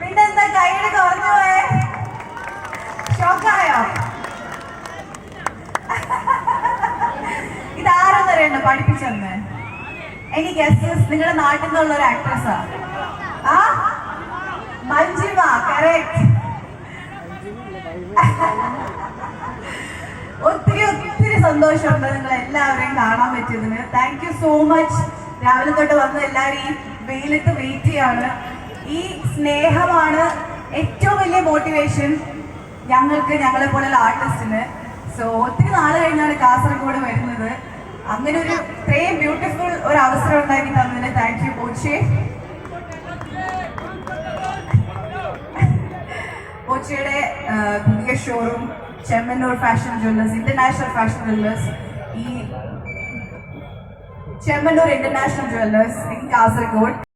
പിന്നെന്താ കൈയുടെ കുറഞ്ഞു പോയേ? ഷോക്കായോ? ഇതാരെന്നറിയണ്ട പഠിപ്പിച്ചെന്ന്. എനിക്ക് ഗസ്റ്റസ് നിങ്ങളുടെ നാട്ടിൽ നിന്നുള്ള ഒരു ആക്ട്രസ്സാ ആ. മഞ്ജിമ കറക്റ്റ് ഒത്തിരി ഒത്തിരി സന്തോഷമുണ്ട് നിങ്ങൾ എല്ലാവരെയും കാണാൻ പറ്റിയതിന്. താങ്ക് യു സോ മച്ച് രാവിലെ തൊട്ട് വന്ന എല്ലാവരും ഈ വെയിലത്ത് വെയിറ്റ് ചെയ്യാണ്. ഈ സ്നേഹമാണ് ഏറ്റവും വലിയ മോട്ടിവേഷൻ ഞങ്ങൾക്ക് ഞങ്ങളെ പോലുള്ള ആർട്ടിസ്റ്റിന് സോ ഒത്തിരി നാൾ കഴിഞ്ഞാണ് കാസർഗോഡ് വരുന്നത്. അങ്ങനെ ഒരു ഇത്രയും ബ്യൂട്ടിഫുൾ ഒരു അവസരം ഉണ്ടാക്കി തന്നതിന് താങ്ക് യു കോച്ചേ കോച്ചിയുടെ ആ, പുതിയ showroom Chemmanur fashion jewellers international fashion jewellers ഈ Chemmanur international jewellers in Kasaragod.